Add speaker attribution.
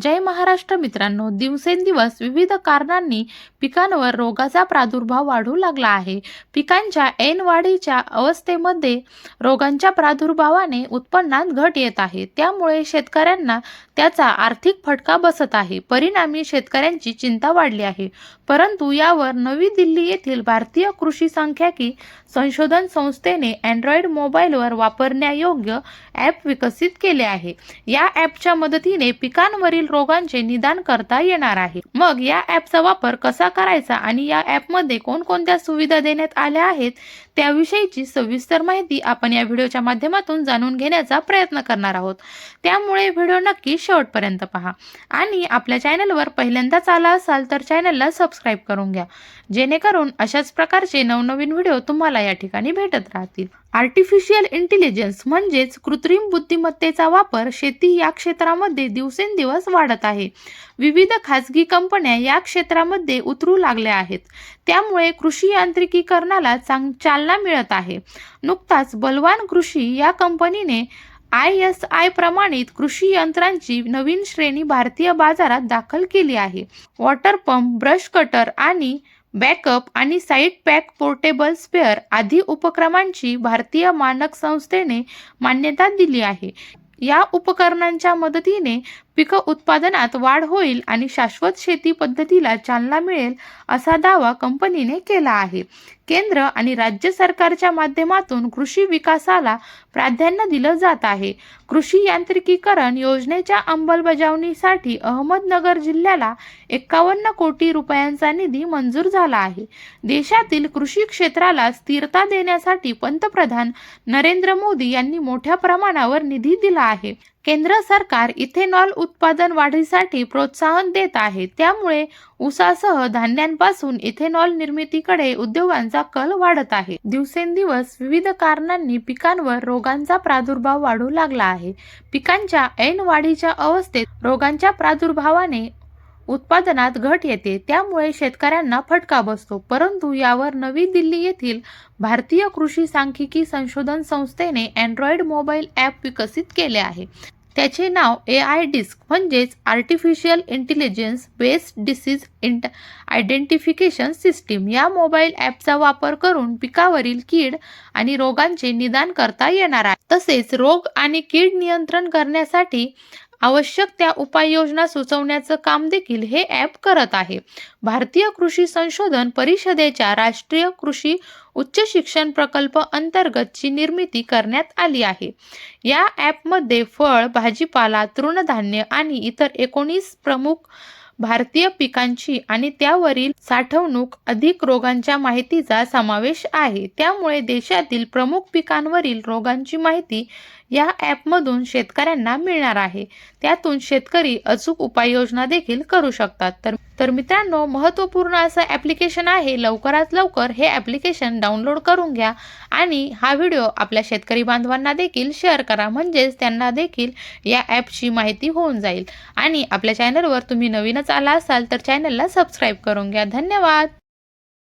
Speaker 1: जय महाराष्ट्र मित्रांनो दिवसेंदिवस विविध कारणांनी पिकांवर रोगाचा प्रादुर्भाव वाढू लागला आहे. पिकांच्या ऐन वाढीच्या अवस्थेमध्ये रोगांच्या प्रादुर्भावाने उत्पन्नात घट येत आहे. त्यामुळे शेतकऱ्यांना त्याचा आर्थिक फटका बसत आहे. परिणामी शेतकऱ्यांची चिंता वाढली आहे. परंतु यावर नवी दिल्ली येथील भारतीय कृषी सांख्यिकी संशोधन संस्थेने अँड्रॉइड मोबाईलवर वापरण्यायोग्य ॲप विकसित केले आहे. या ॲपच्या मदतीने पिकांवरील रोगांचे निदान करता येणार आहे. मग या ॲपचा वापर कसा करायचा आणि या ॲपमध्ये कोणकोणत्या सुविधा देण्यात आल्या आहेत त्याविषयीची सविस्तर माहिती आपण या व्हिडिओच्या माध्यमातून जाणून घेण्याचा प्रयत्न करणार आहोत. त्यामुळे व्हिडिओ नक्की शेवटपर्यंत पहा. आणि आपल्या चॅनलवर पहिल्यांदाच आला असाल तर चॅनलला सबस्क्राईब करून घ्या. जेणेकरून अशाच प्रकारचे नवनवीन व्हिडिओ तुम्हाला या ठिकाणी भेटत राहतील. आर्टिफिशियल इंटेलिजन्स म्हणजेच कृत्रिम बुद्धिमत्तेचा वापर शेती या क्षेत्रामध्ये दिवसेंदिवस वाढत आहे. विविध खाजगी कंपन्या या क्षेत्रामध्ये उतरू लागल्या आहेत. त्यामुळे कृषी यांत्रिकीकरणाला चांग चालना मिळत आहे. नुकताच बलवान कृषी या कंपनीने आय एस आय प्रमाणित कृषी यंत्रांची नवीन श्रेणी भारतीय बाजारात दाखल केली आहे. वॉटर पंप ब्रश कटर आणि बॅकअप आणि साईड पॅक पोर्टेबल स्पेअर आदी उपक्रमांची भारतीय मानक संस्थेने मान्यता दिली आहे. या उपकरणांच्या मदतीने पिक उत्पादनात वाढ होईल आणि शाश्वत शेती पद्धतीला चालना मिळेल असा दावा कंपनीने केला आहे. केंद्र आणि राज्य सरकारच्या माध्यमातून कृषी विकासाला प्राधान्य दिलं जात आहे. कृषी यांत्रिकीकरण योजनेच्या अंमलबजावणीसाठी अहमदनगर जिल्ह्याला एकावन्न कोटी रुपयांचा निधी मंजूर झाला आहे. देशातील कृषी क्षेत्राला स्थिरता देण्यासाठी पंतप्रधान नरेंद्र मोदी यांनी मोठ्या प्रमाणावर निधी दिला आहे. केंद्र सरकार इथेनॉल उत्पादन वाढीसाठी प्रोत्साहन देत आहे. त्यामुळे उसासह धान्यांपासून इथेनॉल निर्मितीकडे उद्योगांचा कल वाढत आहे. दिवसेंदिवस विविध कारणांनी पिकांवर रोगांचा प्रादुर्भाव वाढू लागला आहे. पिकांच्या ऐन वाढीच्या अवस्थेत रोगांच्या प्रादुर्भावाने उत्पादनात घट येते. त्यामुळे शेतकऱ्यांना फटका बसतो. परंतु यावर नवी दिल्ली येथील भारतीय कृषी सांख्यिकी संशोधन संस्थेने अँड्रॉइड मोबाईल ॲप विकसित केले आहे. त्याचे नाव ए आय डिस्क म्हणजेच आर्टिफिशियल इंटेलिजन्स बेस्ड डिसीज इंट आयडेंटिफिकेशन सिस्टीम या मोबाईल ॲपचा वापर करून पिकावरील कीड आणि रोगांचे निदान करता येणार आहे. तसेच रोग आणि कीड नियंत्रण करण्यासाठी आवश्यक त्या उपाययोजना सुचवण्याचं काम देखील हे ॲप करत आहे. भारतीय कृषी संशोधन परिषदेच्या राष्ट्रीय कृषी उच्च शिक्षण प्रकल्प अंतर्गतची निर्मिती करण्यात आली आहे. या ॲपमध्ये फळ भाजीपाला तृणधान्य आणि इतर एकोणीस प्रमुख भारतीय पिकांची आणि त्यावरील साठवणूक अधिक रोगांच्या माहितीचा समावेश आहे. त्यामुळे देशातील प्रमुख पिकांवरील रोगांची माहिती या ॲपमधून शेतकऱ्यांना मिळणार आहे. त्यातून शेतकरी अचूक उपाययोजना देखील करू शकतात. तर तर मित्रांनो महत्त्वपूर्ण असं ॲप्लिकेशन आहे लवकरात लवकर हे ॲप्लिकेशन डाउनलोड करून घ्या आणि हा व्हिडिओ आपल्या शेतकरी बांधवांना देखील शेअर करा. म्हणजेच त्यांना देखील या ॲपची माहिती होऊन जाईल. आणि आपल्या चॅनलवर तुम्ही नवीनच आला असाल तर चॅनलला सबस्क्राईब करून घ्या. धन्यवाद!